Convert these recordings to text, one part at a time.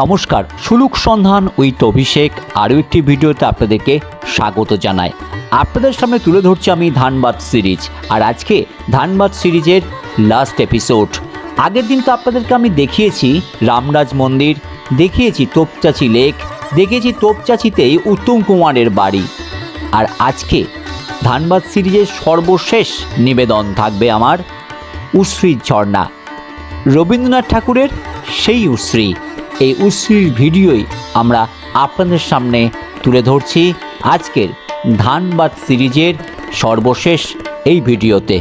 নমস্কার, সুলুক সন্ধান উইথ অভিষেক। আরও একটি ভিডিওতে আপনাদেরকে স্বাগত জানায় আপনাদের সামনে তুলে ধরছি আমি ধানবাদ সিরিজ। আর আজকে ধানবাদ সিরিজের লাস্ট এপিসোড আগের দিন তো আপনাদেরকে আমি দেখিয়েছি রামরাজ মন্দির, দেখিয়েছি তোপচাচি লেক, দেখিয়েছি তোপচাচিতেই উত্তম কুমারের বাড়ি। আর আজকে ধানবাদ সিরিজের সর্বশেষ নিবেদন থাকবে আমার উশ্রীর ঝর্ণা। রবীন্দ্রনাথ ঠাকুরের সেই উশ্রী। এই উশ্রীর ভিডিওই আমরা আপনাদের সামনে তুলে ধরছি আজকের ধানবাদ সিরিজের সর্বশেষ এই ভিডিওতে।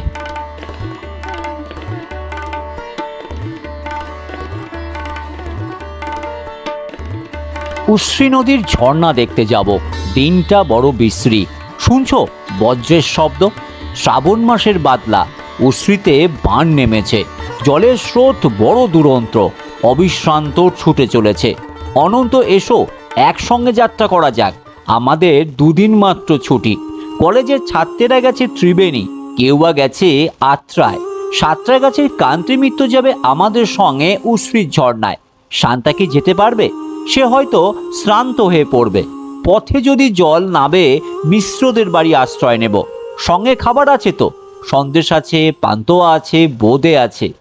উশ্রী নদীর ঝর্ণা দেখতে যাব। দিনটা বড় বিশ্রী। শুনছো বজ্রের শব্দ? শ্রাবণ মাসের বাদলা। উশ্রীতে বান নেমেছে। জলের স্রোত বড় দুরন্ত অবিশ্রান্ত ছুটে চলেছে। অনন্ত, এসো, একসঙ্গে যাত্রা করা যাক। আমাদের দুদিন মাত্র ছুটি। কলেজের ছাত্রেরা গেছে ত্রিবেণী, কেউ বা গেছে আত্রায়। সাতরা গাছের কান্তি মিত্র যাবে আমাদের সঙ্গে উশ্রীর ঝর্ণায়। শান্তা কি যেতে পারবে? সে হয়তো শ্রান্ত হয়ে পড়বে। পথে যদি জল নাবে মিশ্রদের বাড়ি আশ্রয় নেব। সঙ্গে খাবার আছে তো। সন্দেশ আছে, পান্তোয়া আছে, বোদে আছে।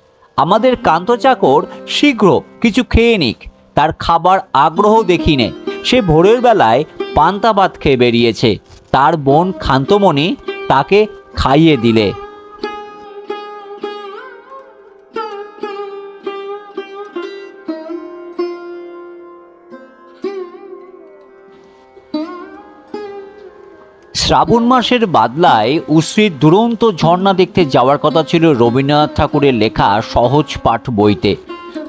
আমাদের কান্ত চাকর শীঘ্র কিছু খেয়ে নিক। তার খাবার আগ্রহ দেখি নে সে ভোরের বেলায় পান্তা ভাত খেয়ে বেরিয়েছে। তার বোন খান্তমণি তাকে খাইয়ে দিলে। শ্রাবণ মাসের বাদলায় উশ্রীর দুরন্ত ঝর্ণা দেখতে যাওয়ার কথা ছিল রবীন্দ্রনাথ ঠাকুরের লেখা সহজ পাঠ বইতে।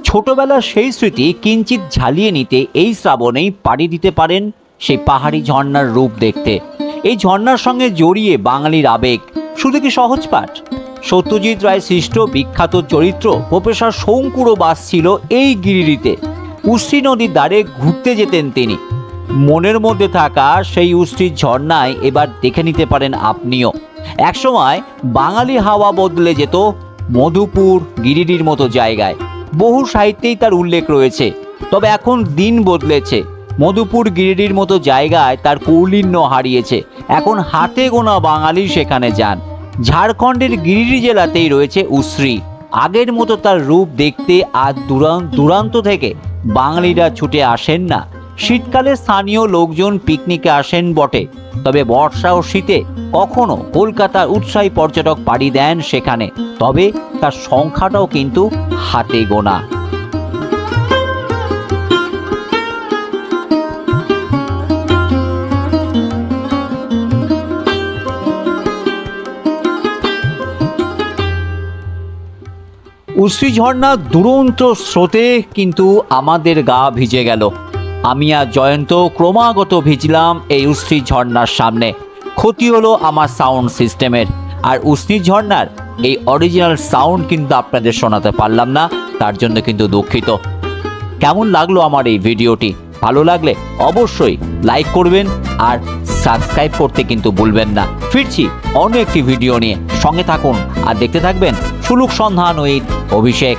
ছোটবেলার সেই স্মৃতি কিঞ্চিত ঝালিয়ে নিতে এই শ্রাবণেই পাড়ি দিতে পারেন সেই পাহাড়ি ঝর্ণার রূপ দেখতে। এই ঝর্ণার সঙ্গে জড়িয়ে বাঙালির আবেগ। শুধু কি সহজ পাঠ? সত্যজিৎ রায় সৃষ্ট বিখ্যাত চরিত্র প্রফেসর শঙ্কুরও বাস ছিল এই গিরিরিতে উশ্রী নদীর দ্বারে ঘুরতে যেতেন তিনি। মনের মধ্যে থাকা সেই উষ্টির ঝর্ণায় এবার দেখে নিতে পারেন আপনিও। একসময় বাঙালি হাওয়া বদলে যেত মধুপুর, গিরিডির মতো জায়গায়। বহু সাহিত্যেই তার উল্লেখ রয়েছে। তবে এখন দিন বদলেছে। মধুপুর, গিরিডির মতো জায়গায় তার কৌলিন্য হারিয়েছে। এখন হাতে গোনা বাঙালি সেখানে যান। ঝাড়খণ্ডের গিরিডি জেলাতেই রয়েছে উশ্রী। আগের মতো তার রূপ দেখতে আর দূরান্ত থেকে বাঙালিরা ছুটে আসেন না। শীতকালে স্থানীয় লোকজন পিকনিকে আসেন বটে, তবে বর্ষা ও শীতে কখনো কলকাতার উৎসাহী পর্যটক পাড়ি দেন সেখানে, তবে তার সংখ্যাটাও কিন্তু হাতে গোনা। উশ্রী ঝর্ণা দুরন্ত স্রোতে কিন্তু আমাদের গা ভিজে গেল। আমি আর জয়ন্ত ক্রমাগত ভিজলাম এই উশ্রী ঝর্ণার সামনে। ক্ষতি হলো আমার সাউন্ড সিস্টেমের। আর উশ্রী ঝর্ণার এই অরিজিনাল সাউন্ড কিন্তু আপনাদের শোনাতে পারলাম না, তার জন্য কিন্তু দুঃখিত। কেমন লাগল আমার এই ভিডিওটি? ভালো লাগলে অবশ্যই লাইক করবেন আর সাবস্ক্রাইব করতে কিন্তু ভুলবেন না। ফিরছি অন্য একটি ভিডিও নিয়ে। সঙ্গে থাকুন আর দেখতে থাকবেন সুলুক সন্ধান ওই অভিষেক।